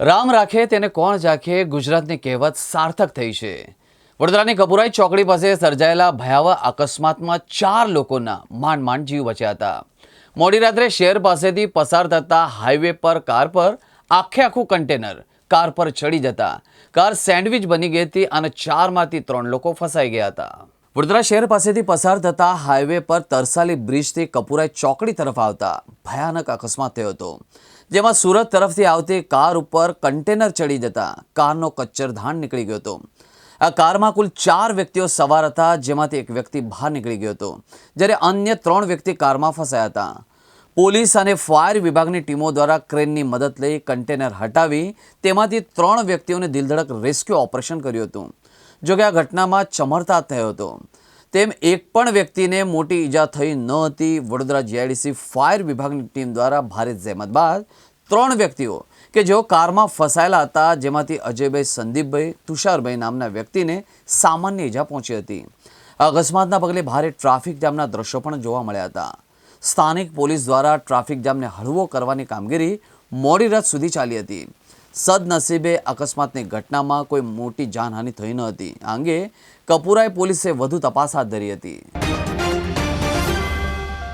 રામ રાખે તેને કોણ જાખે ગુજરાતની કહેવત સાર્થક થઈ છે. વડોદરાની કપુરાઈ ચોકડી પાસે સર્જાયેલા ભયાવહ અકસ્માતમાં ચાર લોકોના માંડ માંડ જીવ બચ્યા હતા. મોડી રાત્રે શહેર પાસેથી પસાર થતા હાઈવે પર કાર પર આખે આખું કન્ટેનર કાર પર ચડી જતા. કાર સેન્ડવિચ બની ગઈ હતી અને ચારમાંથી ત્રણ લોકો ફસાઈ ગયા હતા. વડોદરા શહેર પાસેથી પસાર થતા હાઈવે પર તરસાલી બ્રિજથી કપુરાઈ ચોકડી તરફ આવતા ભયાનક અકસ્માત થયો હતો. જેમાં સુરત તરફથી આવતી કાર ઉપર કન્ટેનર ચડી જતા કારનો કચ્ચરધાણ નીકળી ગયો હતો. આ કારમાં કુલ ચાર વ્યક્તિઓ સવાર હતા, જેમાંથી એક વ્યક્તિ બહાર નીકળી ગયો હતો, જ્યારે અન્ય ત્રણ વ્યક્તિ કારમાં ફસાયા હતા. પોલીસ અને ફાયર વિભાગની ટીમો દ્વારા ક્રેનની મદદ લઈ કન્ટેનર હટાવી તેમાંથી ત્રણ વ્યક્તિઓને દિલધડક રેસ્ક્યુ ઓપરેશન કર્યું હતું. જોકે આ ઘટનામાં ચમરતા થયો હતો. તેમ એક પણ વ્યક્તિને મોટી ઈજા થઈ ન હતી. વડોદરા જીઆઈડીસી ફાયર વિભાગની ટીમ દ્વારા ભારે જહેમત બાદ ત્રણ વ્યક્તિઓ કે જેઓ કારમાં ફસાયેલા હતા, જેમાંથી અજયભાઈ સંદીપભાઈ, તુષારભાઈ નામના વ્યક્તિને સામાન્ય ઈજા પહોંચી હતી. અકસ્માતના પગલે ભારે ટ્રાફિક જામના દ્રશ્યો પણ જોવા મળ્યા હતા. સ્થાનિક પોલીસ દ્વારા ટ્રાફિક જામને હળવો કરવાની કામગીરી મોડી રાત સુધી ચાલી હતી. સદનસીબે અકસ્માતની ઘટનામાં કોઈ મોટી જાનહાનિ થઈ ન હતી. આ અંગે કપુરાઈ પોલીસે વધુ તપાસ હાથ ધરી હતી.